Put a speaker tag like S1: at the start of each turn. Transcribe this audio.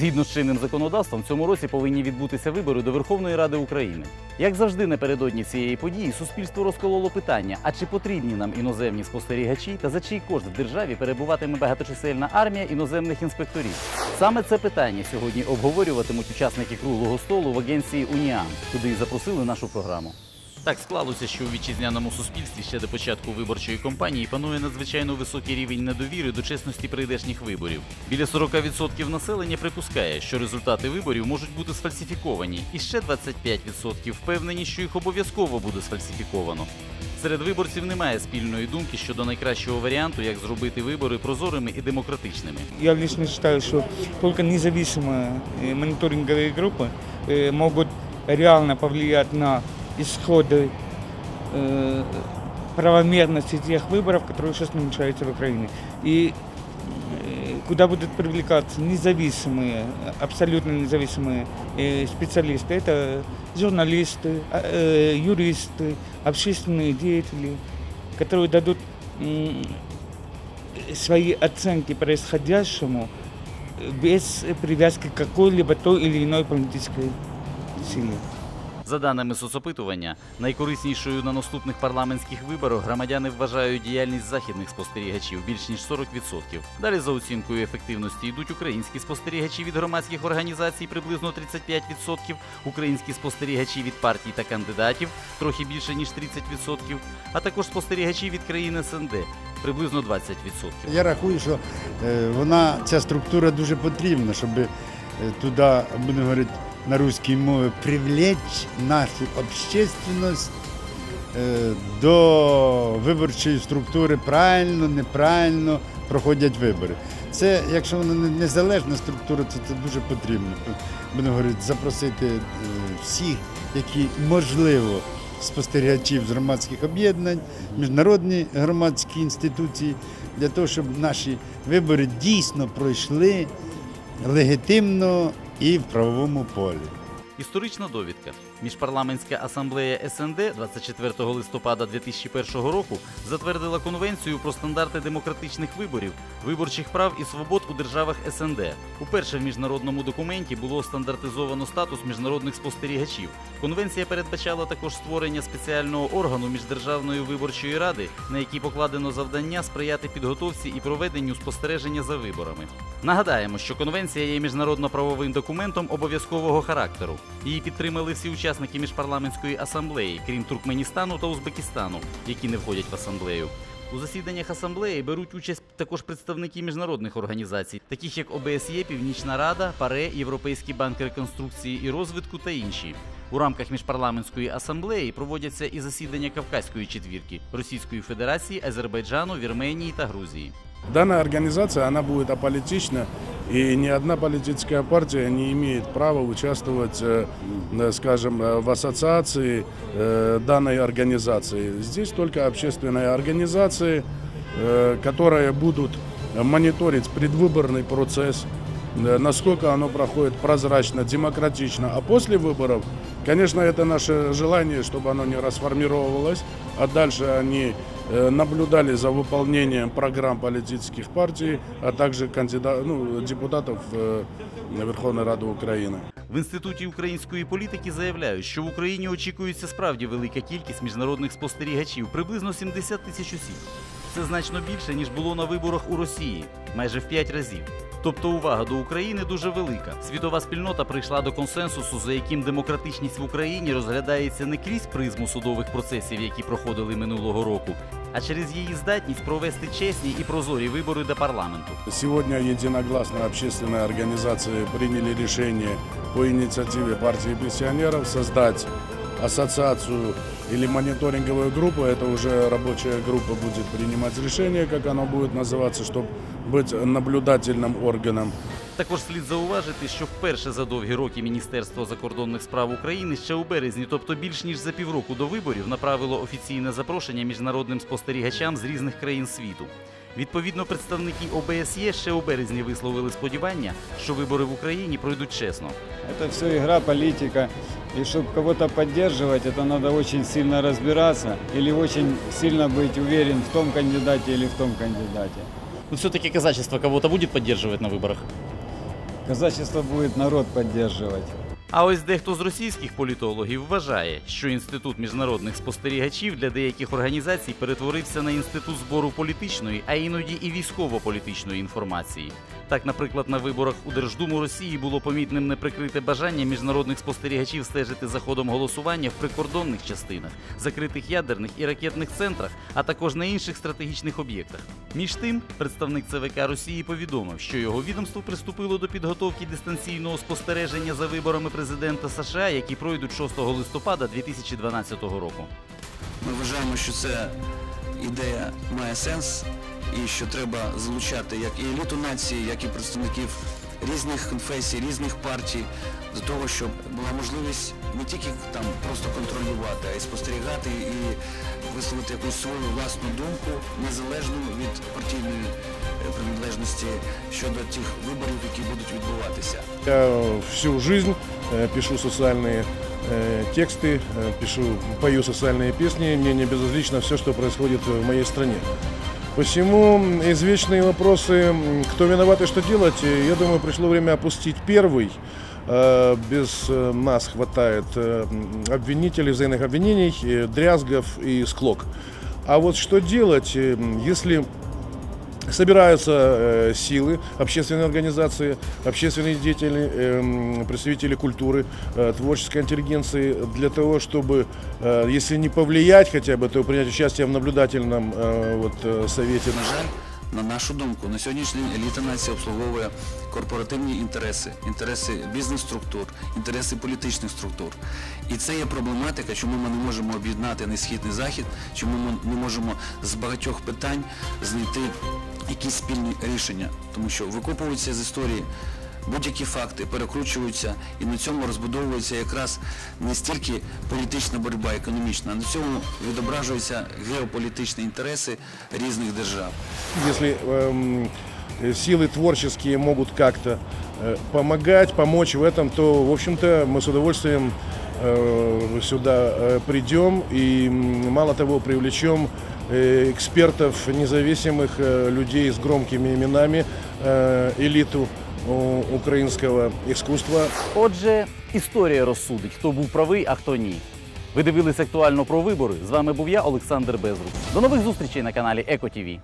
S1: Згідно з чинним законодавством, в цьому році повинні відбутися вибори до Верховної Ради України. Як завжди, напередодні цієї події суспільство розкололо питання: а чи потрібні нам іноземні спостерігачі та за чий кошт в державі перебуватиме багаточисельна армія іноземних інспекторів? Саме це питання сьогодні обговорюватимуть учасники круглого столу в агенції Уніан, куди і запросили нашу програму. Так склалося, що у вітчизняному суспільстві ще до початку виборчої кампанії панує надзвичайно високий рівень недовіри до чесності прийдешніх виборів. Біля 40% населення припускає, що результати виборів можуть бути сфальсифіковані, і ще 25% впевнені, що їх обов'язково буде сфальсифіковано. Серед виборців немає спільної думки щодо найкращого варіанту, як зробити вибори прозорими і демократичними.
S2: Я лично считаю, что только независимые э, мониторинговые группы э, могут реально повлиять на исходы э, правомерности тех выборов, которые сейчас намечаются в Украине. И э, куда будут привлекаться независимые, абсолютно независимые э, специалисты. Это журналисты, а, э, юристы, общественные деятели, которые дадут свои оценки происходящему без привязки к какой-либо той или иной политической силе.
S1: За даними соцопитування, найкориснішою на наступних парламентських виборах громадяни вважають діяльність західних спостерігачів більш ніж 40%. Далі за оцінкою ефективності йдуть українські спостерігачі від громадських організацій приблизно 35%, українські спостерігачі від партій та кандидатів трохи більше ніж 30%, а також спостерігачі від країн СНД приблизно 20%.
S3: Я рахую, що е, вона, ця структура дуже потрібна, щоб е, туди, будемо говорити на русській мові, привлечь нашу общественность е, до виборчої структури правильно, неправильно проходять вибори. Це, якщо вона не- незалежна структура, то це дуже потрібно. Будемо говорити, запросити е, всіх, які можливо спостерігачів з громадських об'єднань, міжнародні громадські інституції, для того, щоб наші вибори дійсно пройшли легітимно і в правовому полі.
S1: Історична довідка. Міжпарламентська асамблея СНД 24 листопада 2001 року затвердила конвенцію про стандарти демократичних виборів, виборчих прав і свобод у державах СНД. Уперше в міжнародному документі було стандартизовано статус міжнародних спостерігачів. Конвенція передбачала також створення спеціального органу міждержавної виборчої ради, на який покладено завдання сприяти підготовці і проведенню спостереження за виборами. Нагадаємо, що конвенція є міжнародно-правовим документом обов'язкового характеру. Її підтримали всі учасники міжпарламентської асамблеї, крім Туркменістану та Узбекистану, які не входять в асамблею. У засіданнях асамблеї беруть участь також представники міжнародних організацій, таких як ОБСЄ, Північна Рада, ПАРЕ, Європейський банк реконструкції і розвитку та інші. У рамках міжпарламентської асамблеї проводяться і засідання Кавказької четвірки Російської Федерації, Азербайджану, Вірменії та Грузії.
S4: Данная организация, она будет аполитична, и ни одна политическая партия не имеет права участвовать, э, э, скажем, э, в ассоциации данной организации. Здесь только общественные организации, которые будут мониторить предвыборный процесс, насколько оно проходит прозрачно, демократично. А после выборов, конечно, это наше желание, чтобы оно не расформировалось, а дальше они наблюдали за выполнением программ политических партий, а также кандидат, ну, депутатов э, Верховной Рады Украины.
S1: В інституті української політики заявляють, що в Україні очікується справді велика кількість міжнародних спостерігачів, приблизно 70 тисяч осіб. Це значно більше ніж було на виборах у Росії, майже в 5 разів. Тобто увага до України дуже велика. Світова спільнота прийшла до консенсусу, за яким демократичність в Україні розглядається не крізь призму судових процесів, які проходили минулого року, а через її здатність провести чесні і прозорі вибори до парламенту.
S4: Сегодня единогласно общественные организации приняли решение по инициативе партии пенсионеров создать ассоциацию или мониторинговую группу. Это уже рабочая группа будет принимать решение, как оно будет называться, чтобы быть наблюдательным органом.
S1: Також слід зауважити, що вперше за довгі роки Міністерство закордонних справ України ще у березні, тобто більш ніж за півроку до виборів, направило офіційне запрошення міжнародним спостерігачам з різних країн світу. Відповідно, представники ОБСЄ ще у березні висловили сподівання, що вибори в Україні пройдуть чесно.
S5: Это все игра, политика. И чтобы кого-то поддерживать, это надо очень сильно разбираться или очень сильно быть уверен в том кандидате или в том кандидате.
S1: Ну, все-таки казачество кого-то будет поддерживать на выборах?
S5: Казачество будет народ поддерживать.
S1: А ось дехто з російських політологів вважає, що інститут міжнародних спостерігачів для деяких організацій перетворився на інститут збору політичної, а іноді і військово-політичної інформації. Так, наприклад, на виборах у Держдуму Росії було помітним неприкрите бажання міжнародних спостерігачів стежити за ходом голосування в прикордонних частинах, закритих ядерних і ракетних центрах, а також на інших стратегічних об'єктах. Між тим, представник ЦВК Росії повідомив, що його відомство приступило до підготовки дистанційного спостереження за виборами президента США, які пройдуть 6 листопада 2012 року.
S6: Ми вважаємо, що це ідея має сенс і що треба залучати як і еліту нації, як і представників різних конфесій, різних партій до того, щоб була можливість не тільки там просто контролювати, а й спостерігати і висловити якусь свою власну думку, незалежну від партійної е, приналежності щодо тих виборів, які будуть відбуватися.
S7: Я всю жизнь э, пишу социальные э, тексты, э, пишу, пою социальные песни. Мне не безразлично все, что происходит в моей стране. Посему извечные вопросы, кто виноват и что делать, э, я думаю, пришло время опустить первый. Э, Без э, нас хватает э, обвинителей, взаимных обвинений, э, дрязгов и склок. А вот что делать, э, если собираются э, силы, общественные организации, общественные деятели, эм, представители культуры, э, творческой интеллигенции для того, чтобы, э, если не повлиять хотя бы, то принять участие в наблюдательном э, вот, э, совете.
S6: На жаль, на нашу думку, на сьогоднішній день еліта нації обслуговує корпоративні інтереси, інтереси бізнес-структур, інтереси політичних структур. І це є проблематика, чому ми не можемо об'єднати не схід, не захід, чому ми не можемо з багатьох питань знайти якісь спільні рішення, тому що викопуються з історії. Будь-які факти перекручуються і на цьому розбудовується якраз не стільки політична боротьба економічна, а на цьому відображуються геополітичні інтереси різних держав.
S7: Если эм, э, силы творческие могут как-то э, помогать, помочь в этом, то, в общем-то, мы с удовольствием э, сюда э, придем и, м, мало того, привлечем э, экспертов, независимых э, людей с громкими именами, э, элиту э, украинского искусства.
S1: Отже, історія розсудить, хто був правий, а хто ні. Ви дивились актуально про вибори. З вами був я, Олександр Безрук. До нових зустрічей на каналі Еко ТІВІ.